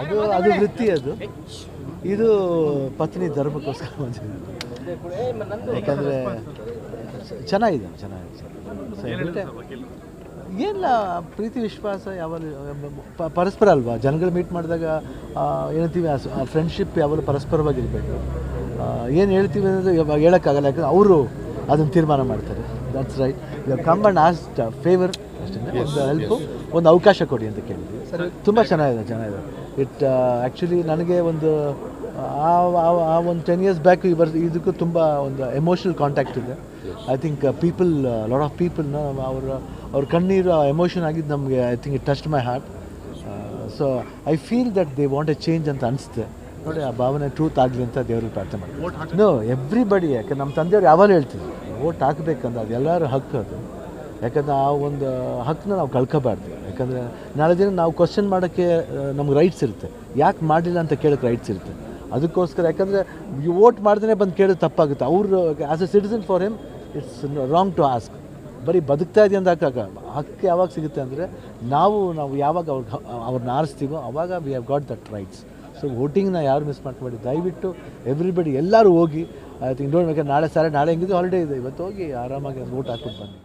ಅದು ಅದು ವೃತ್ತಿ ಅದು. ಇದು ಪತ್ನಿ ಧರ್ಮಕ್ಕೋಸ್ಕರ ಬಂದಿದೆ ಯಾಕಂದರೆ ಚೆನ್ನಾಗಿದೆ ಚೆನ್ನಾಗಿದೆ ಏನಿಲ್ಲ ಪ್ರೀತಿ ವಿಶ್ವಾಸ ಯಾವಾಗಲೂ ಪ- ಪರಸ್ಪರ ಅಲ್ವಾ? ಜನಗಳು ಮೀಟ್ ಮಾಡಿದಾಗ ಹೇಳ್ತೀವಿ ಏನಂತೀವಿ ಆ ಫ್ರೆಂಡ್ಶಿಪ್ ಯಾವಾಗಲೂ ಪರಸ್ಪರವಾಗಿರಬೇಕು ಏನು ಹೇಳ್ತೀವಿ ಅನ್ನೋದು ಇವಾಗ ಹೇಳೋಕ್ಕಾಗಲ್ಲ ಯಾಕಂದ್ರೆ ಅವರು ಅದನ್ನು ತೀರ್ಮಾನ ಮಾಡ್ತಾರೆ. That's right you come and asked favour ಅಷ್ಟೇ ಒಂದು ಹೆಲ್ಪು ಒಂದು ಅವಕಾಶ ಕೊಡಿ ಅಂತ ಕೇಳಿದ್ವಿ. ಸರಿ. ತುಂಬ ಚೆನ್ನಾಗಿದೆ ಚೆನ್ನಾಗಿದೆ. ಇಟ್ ಆ್ಯಕ್ಚುಲಿ ನನಗೆ ಒಂದು ಆ ಆ- ಒಂದು ಟೆನ್ ಇಯರ್ಸ್ ಬ್ಯಾಕ್ ಇವರ್ ಇದಕ್ಕೂ ತುಂಬ ಒಂದು ಎಮೋಷನಲ್ ಕಾಂಟ್ಯಾಕ್ಟ್ ಇದೆ. I think people lot of ಪೀಪಲ್ನ ಅವರ ಅವ್ರ ಕಣ್ಣೀರು ಎಮೋಷನ್ ಆಗಿದ್ದು ನಮಗೆ I think it touch my heart so I feel that they want a change ಅಂತ ಅನಿಸುತ್ತೆ. ನೋಡಿ ಆ ಭಾವನೆ ಟ್ರೂತ್ ಆಗಲಿ ಅಂತ ದೇವ್ರಿಗೆ ಪ್ರಾರ್ಥನೆ ಮಾಡಿ ನೋ ಎವ್ರಿಬಡಿ ಯಾಕೆ ನಮ್ಮ ತಂದೆಯವ್ರು ಯಾವಾಗ ಹೇಳ್ತಿದ್ರು ಓಟ್ ಹಾಕ್ಬೇಕು ಅದು ಎಲ್ಲರೂ ಹಕ್ಕು ಅದು. ಯಾಕಂದ್ರೆ ಆ ಒಂದು ಹಕ್ಕನ್ನ ನಾವು ಕಳ್ಕೋಬಾರ್ದು. ಯಾಕಂದರೆ ನಾಳೆ ದಿನ ನಾವು ಕ್ವಶನ್ ಮಾಡೋಕ್ಕೆ ನಮ್ಗೆ ರೈಟ್ಸ್ ಇರುತ್ತೆ. ಯಾಕೆ ಮಾಡಲಿಲ್ಲ ಅಂತ ಕೇಳೋಕ್ಕೆ ರೈಟ್ಸ್ ಇರುತ್ತೆ. ಅದಕ್ಕೋಸ್ಕರ ಯಾಕಂದರೆ ವೋಟ್ ಮಾಡ್ದೇ ಬಂದು ಕೇಳೋದು ತಪ್ಪಾಗುತ್ತೆ. ಅವರು as a citizen for him it's wrong to ask ಬರೀ ಬದುಕ್ತಾ ಇದೆಯಾ ಅಂತ ಹಕ್ಕು ಯಾವಾಗ ಸಿಗುತ್ತೆ ಅಂದರೆ ನಾವು ನಾವು ಯಾವಾಗ ಅವ್ರಿಗೆ ಅವ್ರನ್ನ ಆರಿಸ್ತೀವೋ ಅವಾಗ we have got that rights so ವೋಟಿಂಗ್ನ ಯಾರು ಮಿಸ್ ಮಾಡ್ಕೊಬೇಡಿ. ದಯವಿಟ್ಟು ಎವ್ರಿಬಡಿ ಎಲ್ಲರೂ ಹೋಗಿ ಐ ಥಿಂಕ್ ನೋಡ್ಬೇಕು. ನಾಳೆ, ಸಾರಿ, ನಾಳೆ ಹೆಂಗಿದ್ದು ಹಾಲಿಡೇ ಇದೆ. ಇವತ್ತು ಹೋಗಿ ಆರಾಮಾಗಿ ವೋಟ್ ಹಾಕ್ಬಿಟ್ಟು ಬನ್ನಿ.